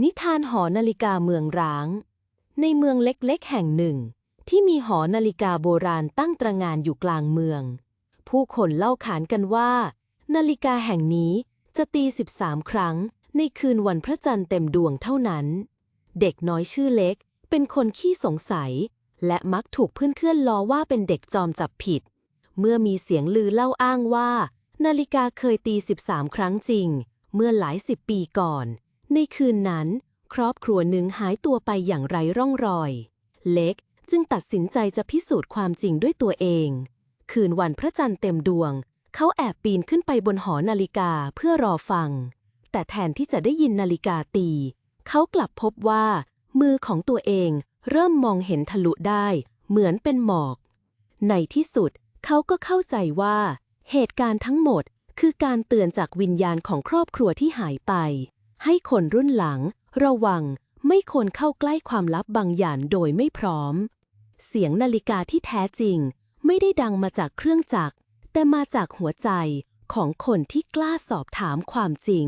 นิทานหอนาฬิกาเมืองร้าง ในเมืองเล็กๆ แห่งหนึ่ง ที่มีหอนาฬิกาโบราณตั้งตระงานอยู่กลางเมือง ผู้คนเล่าขานกันว่า นาฬิกาแห่งนี้จะตี 13 ครั้ง ในคืนวันพระจันทร์เต็มดวงเท่านั้น เด็กน้อยชื่อเล็ก เป็นคนขี้สงสัย และมักถูกเพื่อนๆล้อว่าเป็นเด็กจอมจับผิด เมื่อมีเสียงลือเล่าอ้างว่า นาฬิกาเคยตี 13 ครั้งจริง เมื่อหลายสิบปีก่อน ในคืนนั้น ครอบครัวหนึ่งหายตัวไปอย่างไร้ร่องรอย เล็กจึงตัดสินใจจะพิสูจน์ความจริงด้วยตัวเอง คืนวันพระจันทร์เต็มดวง เขาแอบปีนขึ้นไปบนหอนาฬิกาเพื่อรอฟัง แต่แทนที่จะได้ยินนาฬิกาตี เขากลับพบว่า มือของตัวเองเริ่มมองเห็นทะลุได้ เหมือนเป็นหมอก ในที่สุดเขาก็เข้าใจว่า เหตุการณ์ทั้งหมดคือการเตือนจากวิญญาณของครอบครัวที่หายไป ให้คนรุ่นหลัง ระวังไม่ควรเข้าใกล้ความลับบางอย่างโดยไม่พร้อม เสียงนาฬิกาที่แท้จริง ไม่ได้ดังมาจากเครื่องจักร แต่มาจากหัวใจของคนที่กล้าสอบถามความจริง